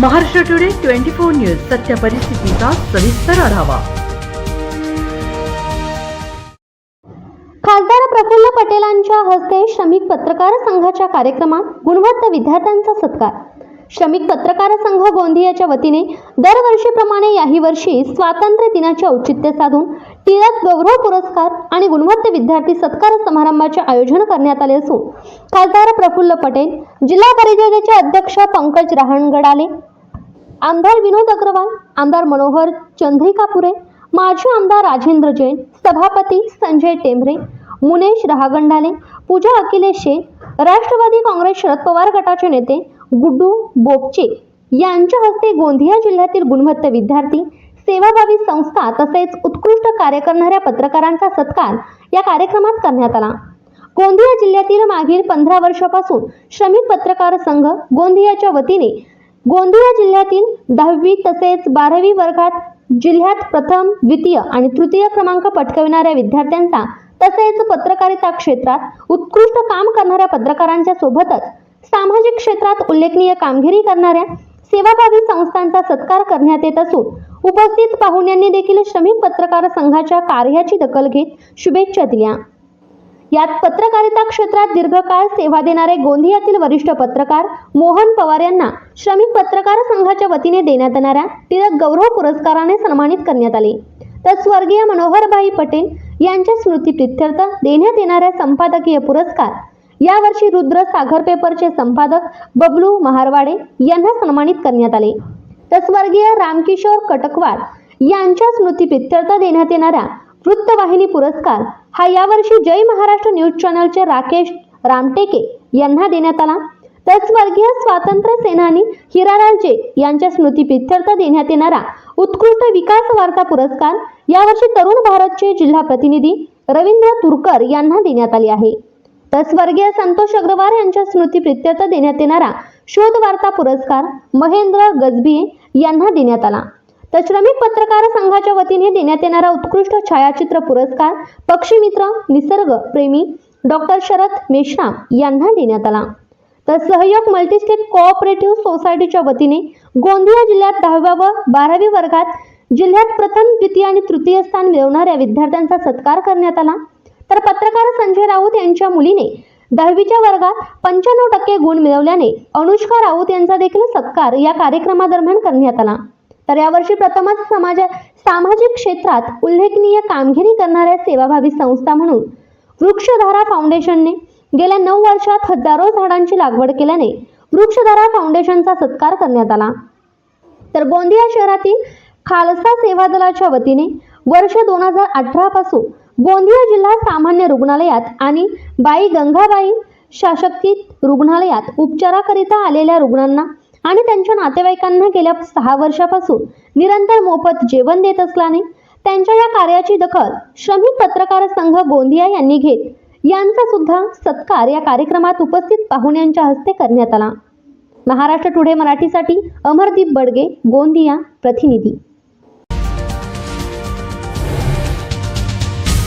Maharashtra today twenty four news सत्य परिस्थितीचा सविस्तर आढावा. खासदार प्रफुल्ल पटेलांच्या हस्ते श्रमिक पत्रकार संघाच्या कार्यक्रमात गुणवत्ता विद्यार्थ्यांचा सत्कार. श्रमिक पत्रकार संघ गोंदियाच्या वतीने दरवर्षीप्रमाणे याही वर्षी स्वातंत्र्य दिनाचे औचित्य साधून टिळक गौरव पुरस्कार आणि गुणवंत विद्यार्थी सत्कार समारंभाचे आयोजन करण्यात आले असून खासदार प्रफुल्ल पटेल जिल्हा परिषदेचे अध्यक्ष पंकज रहाणगडाले आमदार विनोद अग्रवाल आमदार मनोहर चंद्रिकापुरे माजी आमदार राजेंद्र जैन सभापती संजय टेंभरे मुनेश रहागंडाले पूजा अखिलेश शेख राष्ट्रवादी काँग्रेस शरद पवार गटाचे नेते गुड्डू बोपचे यांच्या हस्ते गोंदिया जिल्ह्यातील गुणवत्ता विद्यार्थी सेवाभावी संस्था तसेच उत्कृष्ट कार्य करणाऱ्या पत्रकारांचा सत्कार या कार्यक्रमात करण्यात आला. गोंदिया जिल्ह्यातील मागील पंधरा वर्षापासून श्रमिक पत्रकार संघ गोंदियाच्या वतीने गोंदिया जिल्ह्यातील दहावी तसेच बारावी वर्गात जिल्ह्यात प्रथम द्वितीय आणि तृतीय क्रमांक पटकविणाऱ्या विद्यार्थ्यांचा तसेच पत्रकारिता क्षेत्रात उत्कृष्ट काम करणाऱ्या पत्रकारांच्या सोबतच सामाजिक क्षेत्रात उल्लेखनीय कामगिरी करणाऱ्या सेवाभावी संस्थांचा सत्कार करण्यात येत असून उपस्थित पाहुण्यांनी देखील श्रमिक पत्रकार संघाच्या कार्याची दखल घेत शुभेच्छा दिल्या. यात पत्रकारिता क्षेत्रात दीर्घकाळ सेवा देणारे गोंदियातील वरिष्ठ पत्रकार मोहन पवार यांना श्रमिक पत्रकार संघाच्या वतीने देण्यात येणाऱ्या टिळक गौरव पुरस्काराने सन्मानित करण्यात आले. तर स्वर्गीय मनोहरभाई पटेल यांच्या स्मृतीप्रित्यर्थ देण्यात येणाऱ्या संपादकीय पुरस्कार यावर्षी रुद्र सागर पेपरचे संपादक बबलू महारवाडे यांना सन्मानित करण्यात आले. तर स्वर्गीय रामकिशोर कटकवाड यांच्या स्मृतीप्रित्यर्थ देण्यात येणाऱ्या वृत्तवाहिनी पुरस्कार हा यावर्षी जय महाराष्ट्र न्यूज चॅनलचे राकेश रामटेके यांना देण्यात आला. तर स्वर्गीय स्वातंत्र्य सेनानी हिराराजे यांच्या स्मृतीप्रित्यर्थ देण्यात येणारा उत्कृष्ट विकास वार्ता पुरस्कार यावर्षी तरुण भारतचे जिल्हा प्रतिनिधी रवींद्र तुरकर यांना देण्यात आले आहे. तर स्वर्गीय संतोष अग्रवाल यांच्या स्मृतीप्रित्यर्थ देण्यात येणारा शोधवार्ता पुरस्कार महेंद्र गजबी यांना देण्यात आला. तर श्रमिक पत्रकार संघाच्या वतीने देण्यात येणारा उत्कृष्ट छायाचित्र पुरस्कार पक्षीमित्र निसर्ग प्रेमी डॉक्टर शरद मेश्राम यांना देण्यात आला. तर सहयोग मल्टीस्टेट कोऑपरेटिव्ह सोसायटीच्या वतीने गोंदिया जिल्ह्यात दहाव्या व बारावी वर्गात जिल्ह्यात प्रथम द्वितीय आणि तृतीय स्थान मिळवणाऱ्या विद्यार्थ्यांचा सत्कार करण्यात आला. तर पत्रकार संजय राऊत यांच्या मुलीने दहावीच्या वर्गात पंच्याण्णव टक्के गुण मिळवल्याने अनुष्का राऊत यांचा देखील सत्कार या कार्यक्रमादरम्यान करण्यात आला. तर यावर्षी प्रथमच समाज सामाजिक क्षेत्रात उल्लेखनीय कामगिरी करणाऱ्या सेवाभावी संस्था म्हणून वृक्षधारा फाउंडेशनने गेल्या नऊ वर्षात हजारो झाडांची लागवड केल्याने वृक्षधारा फाउंडेशनचा सत्कार करण्यात आला. तर गोंदिया शहरातील खालसा सेवा दलाच्या वतीने वर्ष दोन हजार अठरा पासून गोंदिया जिल्हा सामान्य रुग्णालयात आणि बाई गंगाबाई शासकीत रुग्णालयात उपचाराकरिता आलेल्या रुग्णांना आणि त्यांच्या नातेवाईकांना गेल्या सहा वर्षापासून निरंतर मोफत जेवण देत असल्याने त्यांच्या या कार्याची दखल श्रमिक पत्रकार संघ गोंदिया यांनी घेत. यांचा सुद्धा सत्कार या कार्यक्रमात उपस्थित पाहुण्यांच्या हस्ते करण्यात आला. महाराष्ट्र टुडे मराठीसाठी अमरदीप बडगे गोंदिया प्रतिनिधी.